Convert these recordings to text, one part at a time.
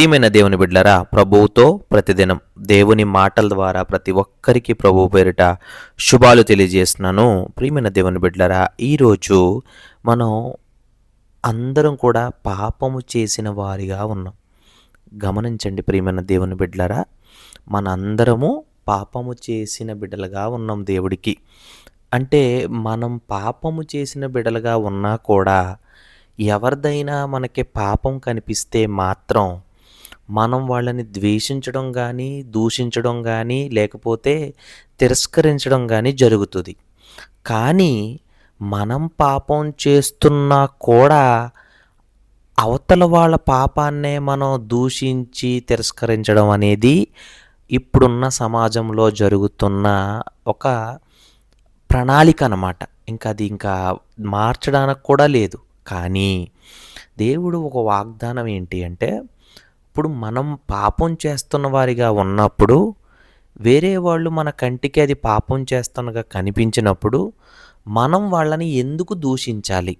ప్రియమైన దేవుని బిడ్డలరా ప్రభువుతో ప్రతిదినం దేవుని మాటల ద్వారా ప్రతి ఒక్కరికి ప్రభు పేరిట శుభాలు తెలియజేస్తున్నాను. ప్రియమైన దేవుని బిడ్డలరా ఈరోజు మనం అందరం కూడా పాపము చేసిన వారిగా ఉన్నాం. గమనించండి ప్రియమైన దేవుని బిడ్డలరా మన అందరము పాపము చేసిన బిడ్డలుగా ఉన్నాం దేవుడికి. అంటే మనం పాపము చేసిన బిడ్డలుగా ఉన్నా కూడా ఎవరిదైనా మనకి పాపం కనిపిస్తే మాత్రం మనం వాళ్ళని ద్వేషించడం కానీ దూషించడం కానీ లేకపోతే తిరస్కరించడం కానీ జరుగుతుంది. కానీ మనం పాపం చేస్తున్నా కూడా అవతల వాళ్ళ పాపాన్నే మనం దూషించి తిరస్కరించడం అనేది ఇప్పుడున్న సమాజంలో జరుగుతున్న ఒక ప్రణాళిక అన్నమాట. ఇంకా అది ఇంకా మార్చడానికి కూడా లేదు. కానీ దేవుడు ఒక వాగ్దానం ఏంటి అంటే ఇప్పుడు మనం పాపం చేస్తున్న వారిగా ఉన్నప్పుడు వేరే వాళ్ళు మన కంటికి అది పాపం చేస్తున్నగా కనిపించినప్పుడు మనం వాళ్ళని ఎందుకు దూషించాలి?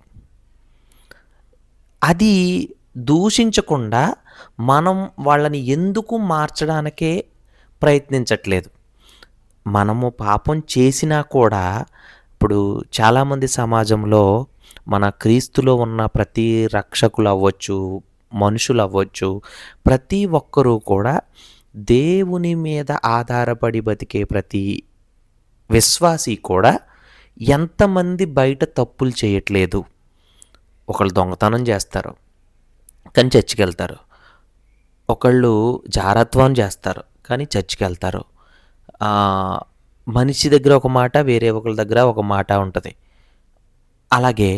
అది దూషించకుండా మనం వాళ్ళని ఎందుకు మార్చడానికే ప్రయత్నించట్లేదు. మనము పాపం చేసినా కూడా ఇప్పుడు చాలామంది సమాజంలో మన క్రీస్తులో ఉన్న ప్రతి రక్షకులు అవ్వచ్చు మనుషులు అవ్వచ్చు ప్రతి ఒక్కరూ కూడా దేవుని మీద ఆధారపడి బతికే ప్రతి విశ్వాసి కూడా ఎంతమంది బయట తప్పులు చేయట్లేదు. ఒకళ్ళు దొంగతనం చేస్తారు కానీ చర్చికి వెళ్తారు ఒకళ్ళు జారత్వం చేస్తారు కానీ చర్చికి వెళ్తారు మనిషి దగ్గర ఒక మాట వేరే ఒకళ్ళ దగ్గర ఒక మాట ఉంటుంది. అలాగే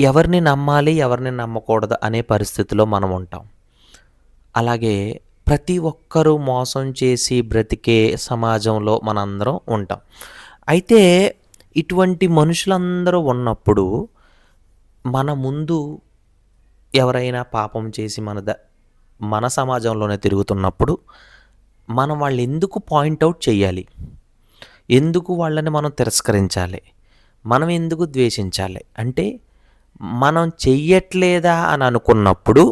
ఎవరిని నమ్మాలి ఎవరిని నమ్మకూడదు అనే పరిస్థితిలో మనం ఉంటాం. అలాగే ప్రతి ఒక్కరూ మోసం చేసి బ్రతికే సమాజంలో మనందరం ఉంటాం. అయితే ఇటువంటి మనుషులందరూ ఉన్నప్పుడు మన ముందు ఎవరైనా పాపం చేసి మన ద మన సమాజంలోనే తిరుగుతున్నప్పుడు మనం వాళ్ళు ఎందుకు పాయింట్అవుట్ చేయాలి ఎందుకు వాళ్ళని మనం తిరస్కరించాలి? మనం ఎందుకు ద్వేషించాలి? అంటే మనం చెయ్యట్లేదా అని అనుకున్నప్పుడు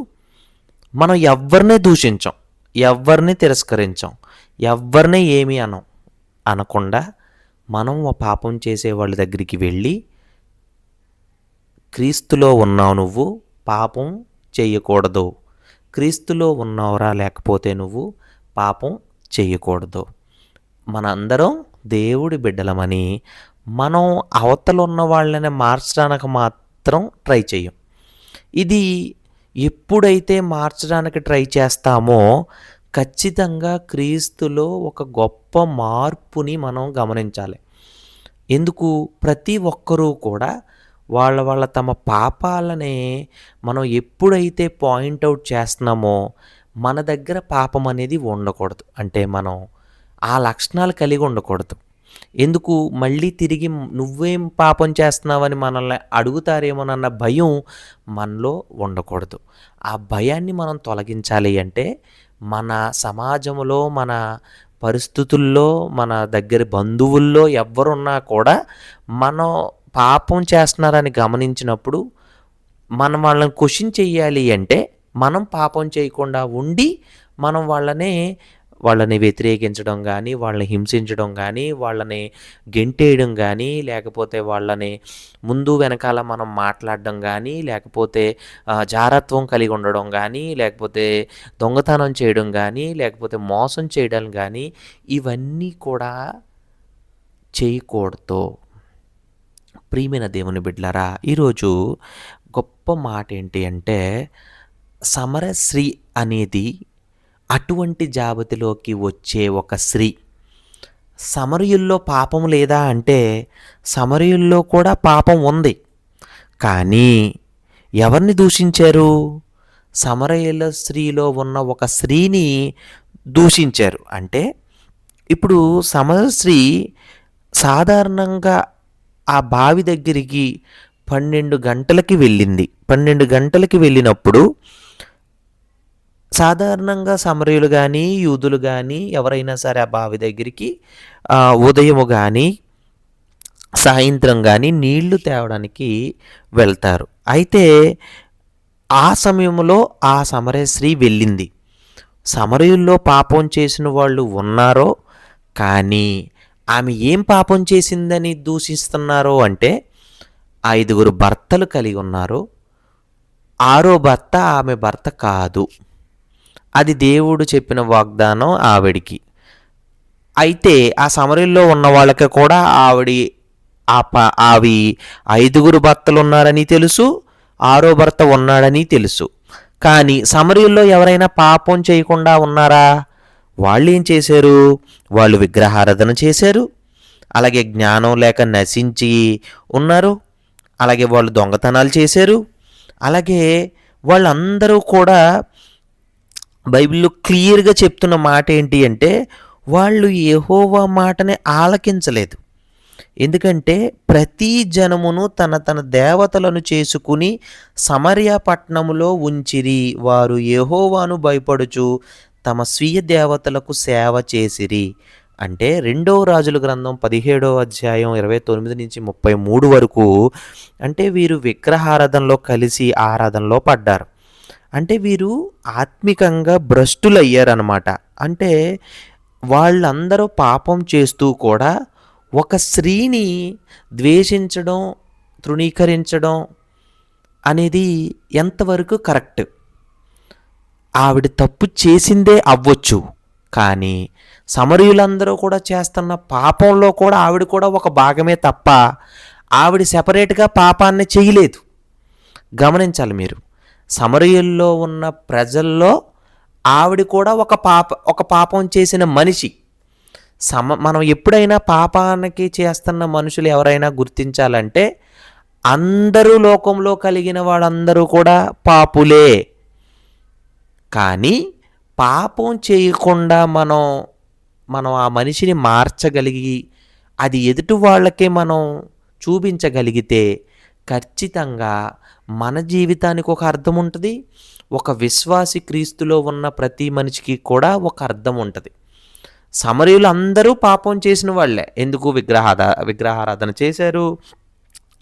మనం ఎవరిని దూషించాం ఎవరిని తిరస్కరించం ఎవరిని ఏమీ అనం అనకుండా మనం ఆ పాపం చేసే వాళ్ళ దగ్గరికి వెళ్ళి క్రీస్తులో ఉన్నావు నువ్వు పాపం చేయకూడదు క్రీస్తులో ఉన్నావురా లేకపోతే నువ్వు పాపం చేయకూడదు మనందరం దేవుడి బిడ్డలమని మనం అవతలు ఉన్న వాళ్ళని మార్చడానికి మాత్రం మాత్రం ట్రై చేయం. ఇది ఎప్పుడైతే మార్చడానికి ట్రై చేస్తామో ఖచ్చితంగా క్రీస్తులో ఒక గొప్ప మార్పుని మనం గమనించాలి. ఎందుకు? ప్రతి ఒక్కరూ కూడా వాళ్ళ వాళ్ళ తమ పాపాలనే మనం ఎప్పుడైతే పాయింట్అవుట్ చేస్తున్నామో మన దగ్గర పాపం అనేది ఉండకూడదు. అంటే మనం ఆ లక్షణాలు కలిగి ఉండకూడదు. ఎందుకు మళ్ళీ తిరిగి నువ్వేం పాపం చేస్తున్నావని మనల్ని అడుగుతారేమోనన్న భయం మనలో ఉండకూడదు. ఆ భయాన్ని మనం తొలగించాలి అంటే మన సమాజంలో మన పరిస్థితుల్లో మన దగ్గర బంధువుల్లో ఎవరున్నా కూడా మనం పాపం చేస్తున్నారని గమనించినప్పుడు మనం వాళ్ళని క్వశ్చన్ చేయాలి అంటే మనం పాపం చేయకుండా ఉండి మనం వాళ్ళనే వాళ్ళని వ్యతిరేకించడం కానీ వాళ్ళని హింసించడం కానీ వాళ్ళని గెంటేయడం కానీ లేకపోతే వాళ్ళని ముందు వెనకాల మనం మాట్లాడడం కానీ లేకపోతే జారత్వం కలిగి ఉండడం కానీ లేకపోతే దొంగతనం చేయడం కానీ లేకపోతే మోసం చేయడం కానీ ఇవన్నీ కూడా చేయకూడదు. ప్రియమైన దేవుని బిడ్డలారా ఈరోజు గొప్ప మాట ఏంటి అంటే సమరశ్రీ అనేది అటువంటి జాబితాలోకి వచ్చే ఒక స్త్రీ సమరయుల్లో పాపం లేదా అంటే సమరయుల్లో కూడా పాపం ఉంది. కానీ ఎవరిని దూషించారు? సమరయుల స్త్రీలో ఉన్న ఒక స్త్రీని దూషించారు. అంటే ఇప్పుడు సమర స్త్రీ సాధారణంగా ఆ బావి దగ్గరికి పన్నెండు గంటలకి వెళ్ళింది. పన్నెండు గంటలకి వెళ్ళినప్పుడు సాధారణంగా సమరయులు కానీ యూదులు కానీ ఎవరైనా సరే ఆ బావి దగ్గరికి ఉదయము కానీ సాయంత్రం కానీ నీళ్ళు తేవడానికి వెళ్తారు. అయితే ఆ సమయంలో ఆ సమరశ్రీ వెళ్ళింది. సమరయుల్లో పాపం చేసిన వాళ్ళు ఉన్నారో కానీ ఆమె ఏం పాపం చేసిందని దూషిస్తున్నారో అంటే ఐదుగురు భర్తలు కలిగి ఉన్నారు. ఆరో భర్త ఆమె భర్త కాదు. అది దేవుడు చెప్పిన వాగ్దానం ఆవిడికి. అయితే ఆ సమరీల్లో ఉన్న వాళ్ళకి కూడా ఆవిడ ఆ ప అవి ఐదుగురు భర్తలు ఉన్నారని తెలుసు ఆరో భర్త ఉన్నాడని తెలుసు. కానీ సమరీల్లో ఎవరైనా పాపం చేయకుండా ఉన్నారా? వాళ్ళు ఏం చేశారు? వాళ్ళు విగ్రహారాధన చేశారు. అలాగే జ్ఞానం లేక నశించి ఉన్నారు. అలాగే వాళ్ళు దొంగతనాలు చేశారు. అలాగే వాళ్ళందరూ కూడా బైబిల్లో క్లియర్గా చెప్తున్న మాట ఏంటి అంటే వాళ్ళు యెహోవా మాటని ఆలకించలేదు. ఎందుకంటే ప్రతి జనమును తన తన దేవతలను చేసుకుని సమర్య పట్టణములో ఉంచిరి. వారు యెహోవాను భయపడుచు తమ స్వీయ దేవతలకు సేవ చేసిరి. అంటే రెండవ రాజుల గ్రంథం పదిహేడవ అధ్యాయం ఇరవై తొమ్మిది నుంచి ముప్పై మూడు వరకు అంటే వీరు విగ్రహారాధనలో కలిసి ఆరాధనలో పడ్డారు. అంటే వీరు ఆత్మికంగా భ్రష్టులయ్యారనమాట అంటే వాళ్ళందరూ పాపం చేస్తూ కూడా ఒక స్త్రీని ద్వేషించడం తృణీకరించడం అనేది ఎంతవరకు కరెక్ట్? ఆవిడ తప్పు చేసిందే అవ్వచ్చు. కానీ సమరయులందరూ కూడా చేస్తున్న పాపంలో కూడా ఆవిడ కూడా ఒక భాగమే తప్ప ఆవిడ సెపరేట్గా పాపాన్ని చేయలేదు. గమనించాలి మీరు. సమరయుల్లో ఉన్న ప్రజల్లో ఆవిడ కూడా ఒక పాప ఒక పాపం చేసిన మనిషి. సమ మనం ఎప్పుడైనా పాపానికి చేస్తున్న మనుషులు ఎవరైనా గుర్తించాలంటే అందరూ లోకంలో కలిగిన వాళ్ళందరూ కూడా పాపులే. కానీ పాపం చేయకుండా మనం మనం ఆ మనిషిని మార్చగలిగి అది ఎదుటి వాళ్ళకే మనం చూపించగలిగితే ఖచ్చితంగా మన జీవితానికి ఒక అర్థం ఉంటుంది ఒక విశ్వాసి క్రీస్తులో ఉన్న ప్రతి మనిషికి కూడా ఒక అర్థం ఉంటుంది. సమరీయులు అందరూ పాపం చేసిన వాళ్ళే. ఎందుకు విగ్రహాధ విగ్రహారాధన చేశారు?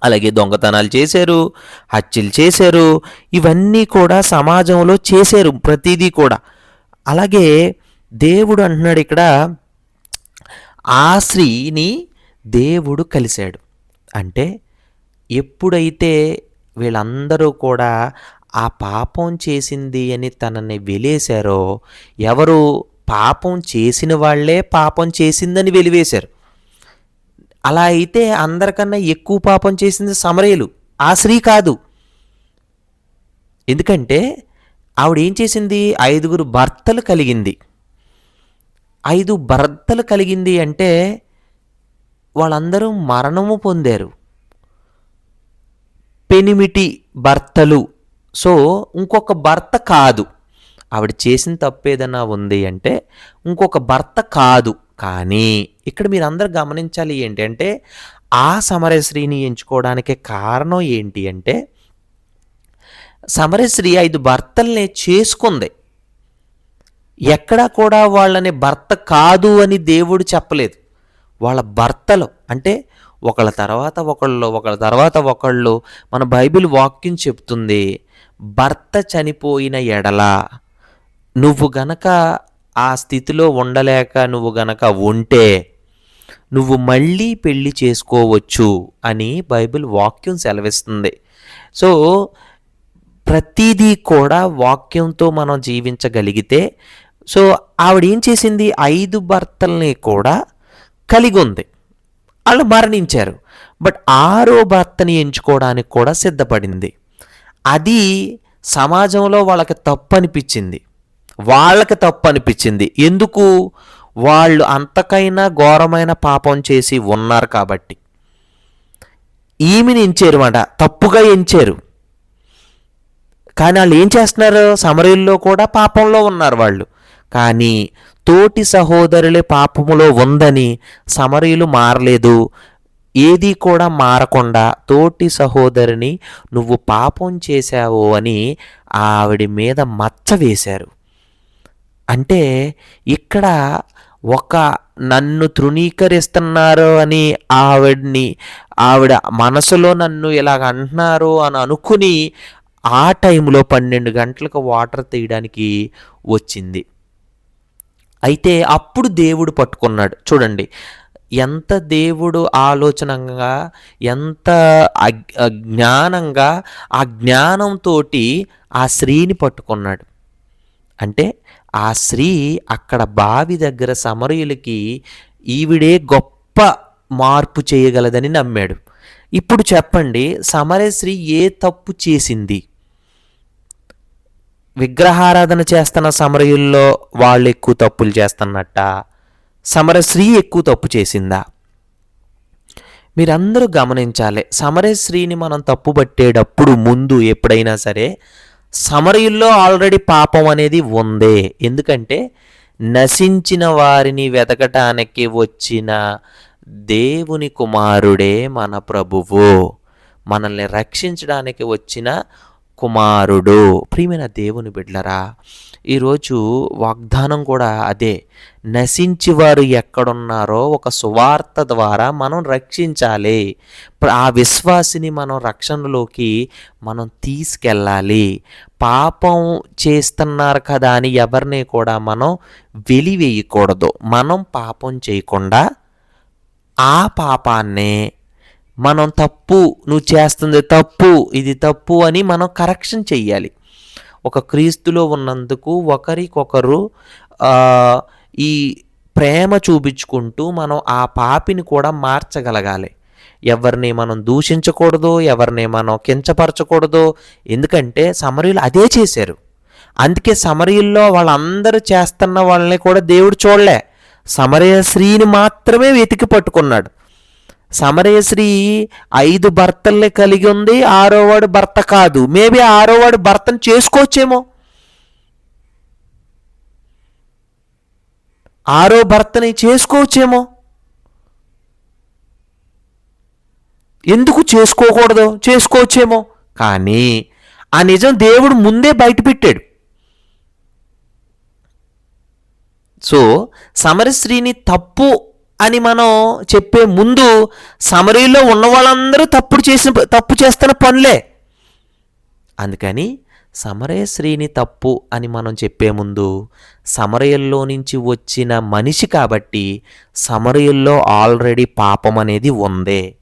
అలాగే దొంగతనాలు చేశారు హత్యలు చేశారు ఇవన్నీ కూడా సమాజంలో చేశారు ప్రతిదీ కూడా. అలాగే దేవుడు అంటున్నాడు ఇక్కడ ఆ స్త్రీని దేవుడు కలిశాడు. అంటే ఎప్పుడైతే వీళ్ళందరూ కూడా ఆ పాపం చేసింది అని తనని వెలేశారో ఎవరు పాపం చేసిన వాళ్ళే పాపం చేసిందని వెలివేశారు. అలా అయితే అందరికన్నా ఎక్కువ పాపం చేసింది సమరయులు. ఆ స్త్రీ కాదు. ఎందుకంటే ఆవిడ ఏం చేసింది? ఐదుగురు భర్తలు కలిగింది. ఐదు భర్తలు కలిగింది అంటే వాళ్ళందరూ మరణము పొందారు. పెనిమిటి భర్తలు. సో ఇంకొక భర్త కాదు. ఆవిడ చేసిన తప్పు ఏదైనా ఉంది అంటే ఇంకొక భర్త కాదు. కానీ ఇక్కడ మీరు అందరు గమనించాలి ఏంటంటే ఆ సమరశ్రీని ఎంచుకోవడానికి కారణం ఏంటి అంటే సమరశ్రీ ఐదు భర్తల్ని చేసుకుంది. ఎక్కడా కూడా వాళ్ళని భర్త కాదు అని దేవుడు చెప్పలేదు. వాళ్ళ భర్తలు అంటే ఒకళ్ళ తర్వాత ఒకళ్ళు ఒకళ్ళ తర్వాత ఒకళ్ళు మన బైబిల్ వాక్యం చెప్తుంది భర్త చనిపోయిన ఎడల నువ్వు గనక ఆ స్థితిలో ఉండలేక నువ్వు గనక ఉంటే నువ్వు మళ్ళీ పెళ్ళి చేసుకోవచ్చు అని బైబిల్ వాక్యం సెలవిస్తుంది. సో ప్రతిదీ కూడా వాక్యంతో మనం జీవించగలిగితే సో ఆవిడ ఏం చేసింది? ఐదు భర్తల్ని కూడా కలిగి ఉంది. వాళ్ళు మరణించారు. బట్ ఆరో భర్తని ఎంచుకోవడానికి కూడా సిద్ధపడింది. అది సమాజంలో వాళ్ళకి తప్పు అనిపించింది వాళ్ళకి తప్పు అనిపించింది ఎందుకు? వాళ్ళు అంతకైనా ఘోరమైన పాపం చేసి ఉన్నారు కాబట్టి. ఈమెని ఎంచారు అంట తప్పుగా ఎంచారు. కానీ వాళ్ళు ఏం చేస్తున్నారు? సమరీల్లో కూడా పాపంలో ఉన్నారు వాళ్ళు. కానీ తోటి సహోదరులే పాపములో ఉందని సమరీలు మారలేదు. ఏది కూడా మారకుండా తోటి సహోదరిని నువ్వు పాపం చేశావు అని ఆవిడ మీద మచ్చ వేశారు. అంటే ఇక్కడ ఒక నన్ను తృణీకరిస్తున్నారు అని ఆవిడ్ని ఆవిడ మనసులో నన్ను ఇలాగ అంటున్నారు అని అనుకుని ఆ టైంలో పన్నెండు గంటలకు వాటర్ తీయడానికి వచ్చింది. అయితే అప్పుడు దేవుడు పట్టుకున్నాడు. చూడండి ఎంత దేవుడు ఆలోచనంగా ఎంత జ్ఞానంగా ఆ జ్ఞానంతో ఆ స్త్రీని పట్టుకున్నాడు. అంటే ఆ స్త్రీ అక్కడ బావి దగ్గర సమరయులకి ఈవిడే గొప్ప మార్పు చేయగలదని నమ్మాడు. ఇప్పుడు చెప్పండి సమరశ్రీ స్త్రీ ఏ తప్పు చేసింది? విగ్రహారాధన చేస్తున్న సమరయుల్లో వాళ్ళు ఎక్కువ తప్పులు చేస్తున్నట్ట. సమరశ్రీ ఎక్కువ తప్పు చేసిందా? మీరందరూ గమనించాలి సమరశ్రీని మనం తప్పు పట్టేటప్పుడు ముందు ఎప్పుడైనా సరే సమరయుల్లో ఆల్రెడీ పాపం అనేది ఉందే. ఎందుకంటే నశించిన వారిని వెతకటానికి వచ్చిన దేవుని కుమారుడే మన ప్రభువు. మనల్ని రక్షించడానికి వచ్చిన కుమారుడు. ప్రియమైన దేవుని బిడ్లరా ఈరోజు వాగ్దానం కూడా అదే. నశించి వారు ఎక్కడున్నారో ఒక సువార్త ద్వారా మనం రక్షించాలి. ఆ విశ్వాసిని మనం రక్షణలోకి మనం తీసుకెళ్ళాలి. పాపం చేస్తున్నారు కదా అని ఎవరిని కూడా మనం వెలివేయకూడదు. మనం పాపం చేయకుండా ఆ పాపాన్నే మనం తప్పు నువ్వు చేస్తుంది తప్పు ఇది తప్పు అని మనం కరెక్షన్ చెయ్యాలి. ఒక క్రీస్తులో ఉన్నందుకు ఒకరికొకరు ఈ ప్రేమ చూపించుకుంటూ మనం ఆ పాపిని కూడా మార్చగలగాలి. ఎవరిని మనం దూషించకూడదు ఎవరిని మనం కించపరచకూడదు ఎందుకంటే సమరీలు అదే చేశారు. అందుకే సమరయుల్లో వాళ్ళందరూ చేస్తున్న వాళ్ళని కూడా దేవుడు చూడలే. సమరయ స్త్రీని మాత్రమే వెతికి పట్టుకున్నాడు. సమరయశ్రీ ఐదు భర్తల్ని కలిగి ఉంది ఆరోవాడు భర్త కాదు. మేబీ ఆరోవాడు భర్తను చేసుకోవచ్చేమో. ఆరో భర్తని చేసుకోవచ్చేమో. ఎందుకు చేసుకోకూడదు? చేసుకోవచ్చేమో. కానీ ఆ నిజం దేవుడు ముందే బయటపెట్టాడు. సో సమరశ్రీని తప్పు అని మనం చెప్పే ముందు సమరీలో ఉన్న వాళ్ళందరూ తప్పుడు చేసిన తప్పు చేస్తున్న పనులే. అందుకని సమరయ శ్రీని తప్పు అని మనం చెప్పే ముందు సమరయల్లో నుంచి వచ్చిన మనిషి కాబట్టి సమరయల్లో ఆల్రెడీ పాపం అనేది ఉందే.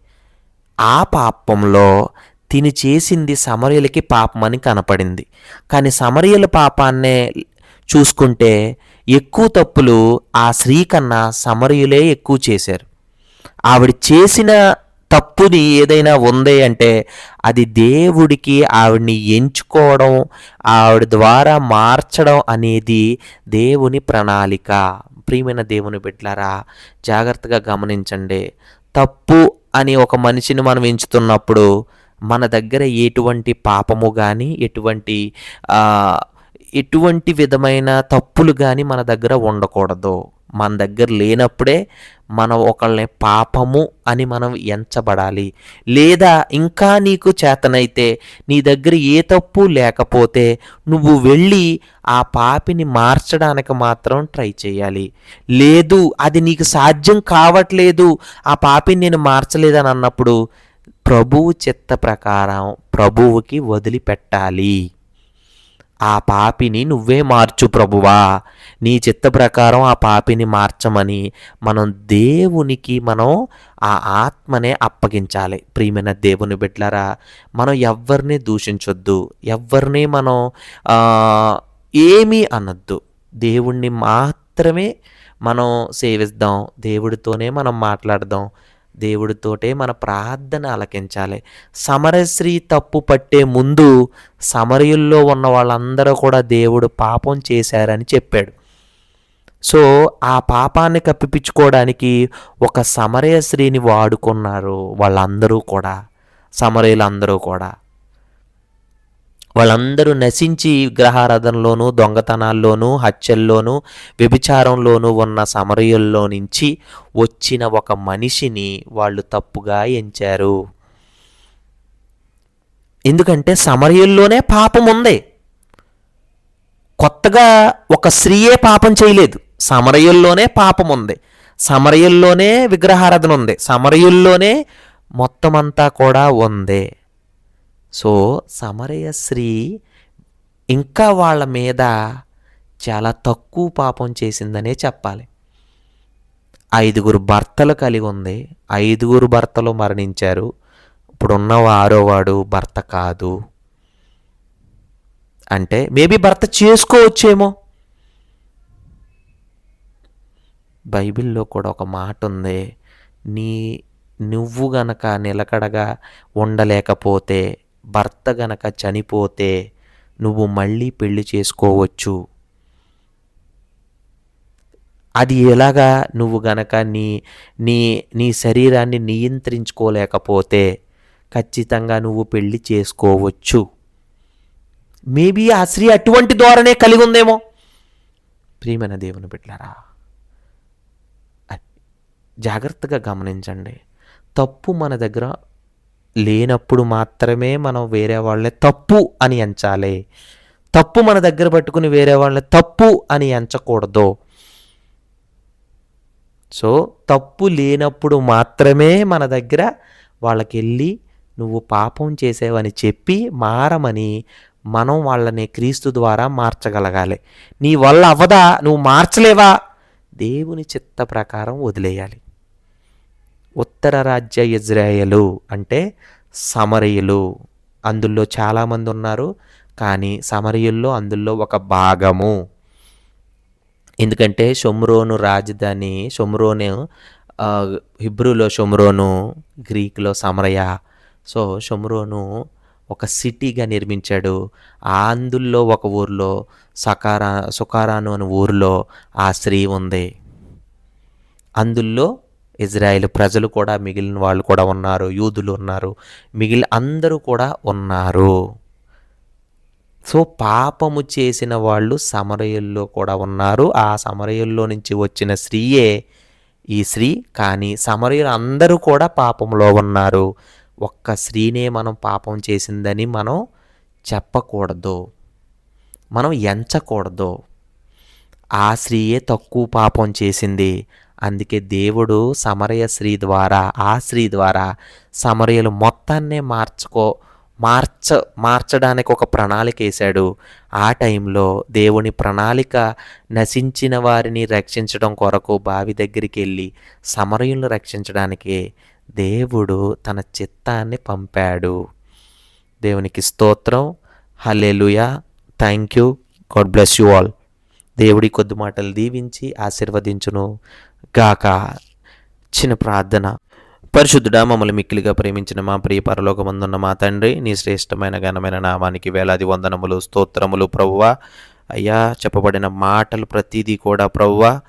ఆ పాపంలో తిని చేసింది సమరయులకి పాపమని కనపడింది. కానీ సమరయుల పాపాన్నే చూసుకుంటే ఎక్కువ తప్పులు ఆ స్త్రీ కన్నా సమరయులే ఎక్కువ చేశారు. ఆవిడ చేసిన తప్పుని ఏదైనా ఉంది అంటే అది దేవుడికి ఆవిడ్ని ఎంచుకోవడం ఆవిడ ద్వారా మార్చడం అనేది దేవుని ప్రణాళిక. ప్రియమైన దేవుని బిడ్డలారా జాగ్రత్తగా గమనించండి. తప్పు అని ఒక మనిషిని మనం ఎంచుతున్నప్పుడు మన దగ్గర ఎటువంటి పాపము కానీ ఎటువంటి ఎటువంటి విధమైన తప్పులు కానీ మన దగ్గర ఉండకూడదు. మన దగ్గర లేనప్పుడే మనం ఒకళ్ళని పాపము అని మనం ఎంచబడాలి. లేదా ఇంకా నీకు చేతనైతే నీ దగ్గర ఏ తప్పు లేకపోతే నువ్వు వెళ్ళి ఆ పాపిని మార్చడానికి మాత్రం ట్రై చేయాలి. లేదు అది నీకు సాధ్యం కావట్లేదు ఆ పాపిని నేను మార్చలేదని అన్నప్పుడు ప్రభువు చిత్త ప్రకారం ప్రభువుకి వదిలిపెట్టాలి. ఆ పాపిని నువ్వే మార్చు ప్రభువా. నీ చిత్త ప్రకారం ఆ పాపిని మార్చమని మనం దేవునికి మనం ఆ ఆత్మనే అప్పగించాలి. ప్రియమైన దేవుని బిడ్డలారా మనం ఎవరిని దూషించొద్దు. ఎవరిని మనం ఏమీ అనొద్దు. దేవుణ్ణి మాత్రమే మనం సేవిద్దాం దేవుడితోనే మనం మాట్లాడదాం. దేవుడితోటే మన ప్రార్థన అలకించాలి సమరశ్రీ తప్పు పట్టే ముందు సమరయుల్లో ఉన్న వాళ్ళందరూ కూడా దేవుడు పాపం చేశారని చెప్పాడు. సో ఆ పాపాన్ని కప్పిపించుకోవడానికి ఒక సమరయ స్త్రీని వాడుకున్నారు వాళ్ళందరూ కూడా. సమరయులందరూ కూడా. వాళ్ళందరూ నశించి విగ్రహారాధనలోనూ దొంగతనాల్లోనూ హత్యల్లోనూ వ్యభిచారంలోనూ ఉన్న సమరయుల్లో నుంచి వచ్చిన ఒక మనిషిని వాళ్ళు తప్పుగా ఎంచారు. ఎందుకంటే సమరయుల్లోనే పాపం ఉంది. కొత్తగా ఒక స్త్రీయే పాపం చేయలేదు. సమరయుల్లోనే పాపం ఉంది. సమరయుల్లోనే విగ్రహారాధన ఉంది. సమరయుల్లోనే మొత్తం అంతా కూడా ఉంది. సో సమరయ స్త్రీ ఇంకా వాళ్ళ మీద చాలా తక్కువ పాపం చేసిందనే చెప్పాలి. ఐదుగురు భర్తలు కలిగి ఉంది. ఐదుగురు భర్తలు మరణించారు. ఇప్పుడున్న ఆరోవాడు భర్త కాదు. అంటే మేబీ భర్త చేసుకోవచ్చేమో. బైబిల్లో కూడా ఒక మాట ఉంది. నీ నువ్వు గనక నిలకడగా ఉండలేకపోతే భర్త గనక చనిపోతే నువ్వు మళ్ళీ పెళ్ళి చేసుకోవచ్చు. అది ఎలాగా నువ్వు గనక నీ నీ నీ శరీరాన్ని నియంత్రించుకోలేకపోతే ఖచ్చితంగా నువ్వు పెళ్ళి చేసుకోవచ్చు. మేబీ ఆ స్త్రీ అటువంటి ధోరణే కలిగి ఉందేమో. ప్రియమైన దేవుని బిడ్డలారా జాగ్రత్తగా గమనించండి. తప్పు మన దగ్గర లేనప్పుడు మాత్రమే మనం వేరే వాళ్ళని తప్పు అని ఎంచాలి. తప్పు మన దగ్గర పట్టుకుని వేరే వాళ్ళని తప్పు అని ఎంచకూడదు. సో తప్పు లేనప్పుడు మాత్రమే మన దగ్గర వాళ్ళకి వెళ్ళి నువ్వు పాపం చేసేవని చెప్పి మారమని మనం వాళ్ళని క్రీస్తు ద్వారా మార్చగలగాలి. నీ వల్ల అవదా? నువ్వు మార్చలేవా? దేవుని చిత్త ప్రకారం వదిలేయాలి. ఉత్తర రాజ్య ఇజ్రాయేలు అంటే సమరయులు. అందులో చాలామంది ఉన్నారు కానీ సమరయుల్లో అందులో ఒక భాగము. ఎందుకంటే షొమ్రోను రాజధాని షొమ్రోను హిబ్రూలో షొమ్రోను గ్రీక్లో సమరయ. సో షొమ్రోను ఒక సిటీగా నిర్మించాడు. ఆ అందుల్లో ఒక ఊర్లో సకారా సుకారాను అనే ఊరిలో ఆ స్త్రీ ఉంది. అందుల్లో ఇజ్రాయెల్ ప్రజలు కూడా మిగిలిన వాళ్ళు కూడా ఉన్నారు యూదులు ఉన్నారు మిగిలిన అందరూ కూడా ఉన్నారు. సో పాపము చేసిన వాళ్ళు సమరయుల్లో కూడా ఉన్నారు. ఆ సమరయుల్లో నుంచి వచ్చిన స్త్రీయే ఈ స్త్రీ కానీ సమరయులు అందరూ కూడా పాపంలో ఉన్నారు. ఒక్క స్త్రీనే మనం పాపం చేసిందని మనం చెప్పకూడదు. మనం ఎంచకూడదు. ఆ స్త్రీయే తక్కువ పాపం చేసింది. అందుకే దేవుడు సమరయ స్త్రీ ద్వారా ఆ స్త్రీ ద్వారా సమరయలు మొత్తాన్నే మార్చుకో మార్చ మార్చడానికి ఒక ప్రణాళిక వేశాడు. ఆ టైంలో దేవుని ప్రణాళిక నశించిన వారిని రక్షించడం కొరకు బావి దగ్గరికి వెళ్ళి సమరయులను రక్షించడానికి దేవుడు తన చిత్తాన్ని పంపాడు. దేవునికి స్తోత్రం. Hallelujah. Thank you God bless you all. దేవుడి కొద్ది మాటలు దీవించి ఆశీర్వదించును. గాక చిన్న ప్రార్థన. పరిశుద్ధుడా మమ్మల్ని మిక్కిలిగా ప్రేమించిన మా ప్రియ పరలోకమందున్న మా తండ్రి నీ శ్రేష్టమైన ఘనమైన నామానికి వేలాది వందనములు స్తోత్రములు ప్రభువ. అయ్యా చెప్పబడిన మాటలు ప్రతిదీ కూడా ప్రభువ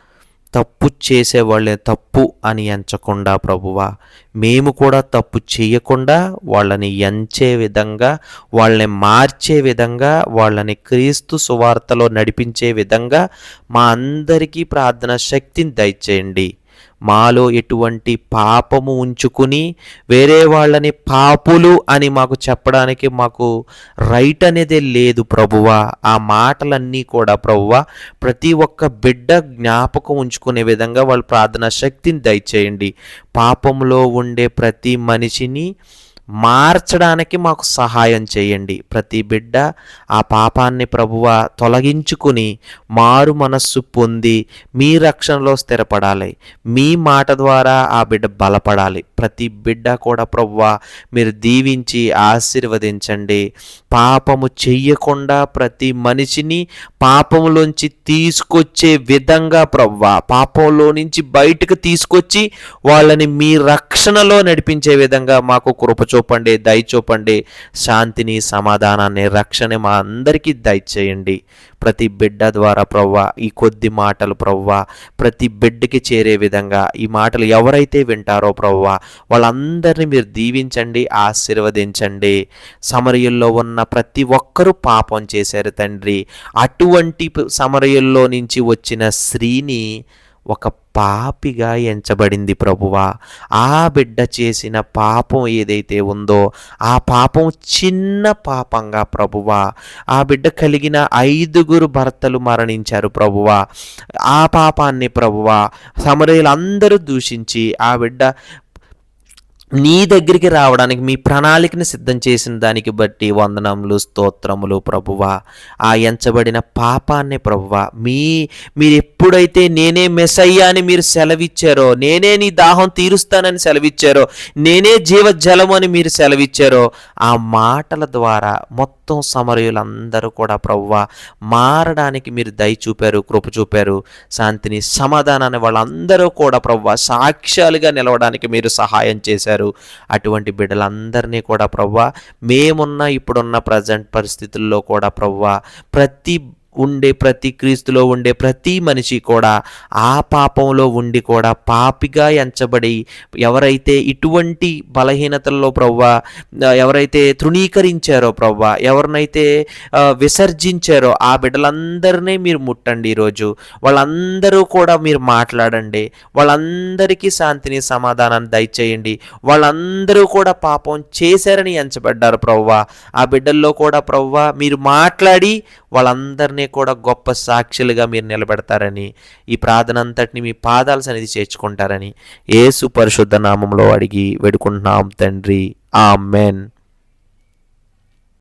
తప్పు చేసేవాళ్ళే తప్పు అని ఎంచకుండా ప్రభువా మేము కూడా తప్పు చేయకుండా వాళ్ళని ఎంచే విధంగా వాళ్ళని మార్చే విధంగా వాళ్ళని క్రీస్తు సువార్తలో నడిపించే విధంగా మా అందరికీ ప్రార్థన శక్తిని దయచేయండి. మాలో ఎటువంటి పాపము ఉంచుకుని వేరే వాళ్ళని పాపులు అని మాకు చెప్పడానికి మాకు రైట్ అనేది లేదు ప్రభువా. ఆ మాటలన్నీ కూడా ప్రభువా ప్రతి ఒక్క బిడ్డ జ్ఞాపకం ఉంచుకునే విధంగా వాళ్ళు ప్రార్థన శక్తిని దయచేయండి. పాపంలో ఉండే ప్రతి మనిషిని మార్చడానికి మాకు సహాయం చేయండి. ప్రతి బిడ్డ ఆ పాపాన్ని ప్రభువ తొలగించుకుని మారు మనస్సు పొంది మీ రక్షణలో స్థిరపడాలి. మీ మాట ద్వారా ఆ బిడ్డ బలపడాలి. ప్రతి బిడ్డ కూడా ప్రభువ మీరు దీవించి ఆశీర్వదించండి. పాపము చెయ్యకుండా ప్రతి మనిషిని పాపములోంచి తీసుకొచ్చే విధంగా ప్రవ్వ పాపంలో నుంచి బయటకు తీసుకొచ్చి వాళ్ళని మీ రక్షణలో నడిపించే విధంగా మాకు కృప చూపండి దయ చూపండి శాంతిని సమాధానాన్ని రక్షణ మా అందరికీ దయచేయండి. ప్రతి బిడ్డ ద్వారా ప్రవ్వ ఈ కొద్ది మాటలు ప్రవ్వ ప్రతి బిడ్డకి చేరే విధంగా ఈ మాటలు ఎవరైతే వింటారో ప్రవ్వ వాళ్ళందరినీ మీరు దీవించండి ఆశీర్వదించండి. సమరయుల్లో ఉన్న ప్రతి ఒక్కరూ పాపం చేశారు తండ్రి. అటువంటి సమరయుల్లో నుంచి వచ్చిన స్త్రీని ఒక పాపిగా ఎంచబడింది ప్రభువా. ఆ బిడ్డ చేసిన పాపం ఏదైతే ఉందో ఆ పాపం చిన్న పాపంగా ప్రభువా. ఆ బిడ్డ కలిగిన ఐదుగురు భర్తలు మరణించారు ప్రభువా. ఆ పాపాన్ని ప్రభువా సమరయులందరూ దూషించి ఆ బిడ్డ నీ దగ్గరికి రావడానికి మీ ప్రణాళికని సిద్ధం చేసిన దానికి బట్టి వందనములు స్తోత్రములు ప్రభువా. ఆ ఎంచబడిన పాపాన్ని ప్రభువా మీ మీరు ఎప్పుడైతే నేనే మెస్సయ్యా అని మీరు సెలవిచ్చారో నేనే నీ దాహం తీరుస్తానని సెలవిచ్చారో నేనే జీవజలము అని మీరు సెలవిచ్చారో ఆ మాటల ద్వారా మొత్తం సమరయులందరూ కూడా ప్రభువా మారడానికి మీరు దయ చూపారు కృప చూపారు. శాంతిని సమాధానాన్ని వాళ్ళందరూ కూడా ప్రభువా సాక్ష్యాలుగా నిలవడానికి మీరు సహాయం చేశారు. అటువంటి బిడ్డలందరినీ కూడా ప్రవ్వా మేమున్న ఇప్పుడున్న ప్రజెంట్ పరిస్థితుల్లో కూడా ప్రవ్వా ప్రతి ఉండే ప్రతి క్రీస్తులో ఉండే ప్రతి మనిషి కూడా ఆ పాపంలో ఉండి కూడా పాపిగా ఎంచబడి ఎవరైతే ఇటువంటి బలహీనతల్లో ప్రవ్వ ఎవరైతే తృణీకరించారో ప్రవ్వ ఎవరినైతే విసర్జించారో ఆ బిడ్డలందరినీ మీరు ముట్టండి ఈరోజు. వాళ్ళందరూ కూడా మీరు మాట్లాడండి. వాళ్ళందరికీ శాంతిని సమాధానాన్ని దయచేయండి. వాళ్ళందరూ కూడా పాపం చేశారని ఎంచబడ్డారు ప్రవ్వ. ఆ బిడ్డల్లో కూడా ప్రవ్వ మీరు మాట్లాడి వాళ్ళందరినీ కూడా గొప్ప సాక్షులుగా మీరు నిలబెడతారని ఈ ప్రార్థన అంతటిని మీ పాదాల సన్నిధి చేర్చుకుంటారని యేసు పరిశుద్ధ నామంలో అడిగి వేడుకుంటున్నాం తండ్రి. ఆమెన్.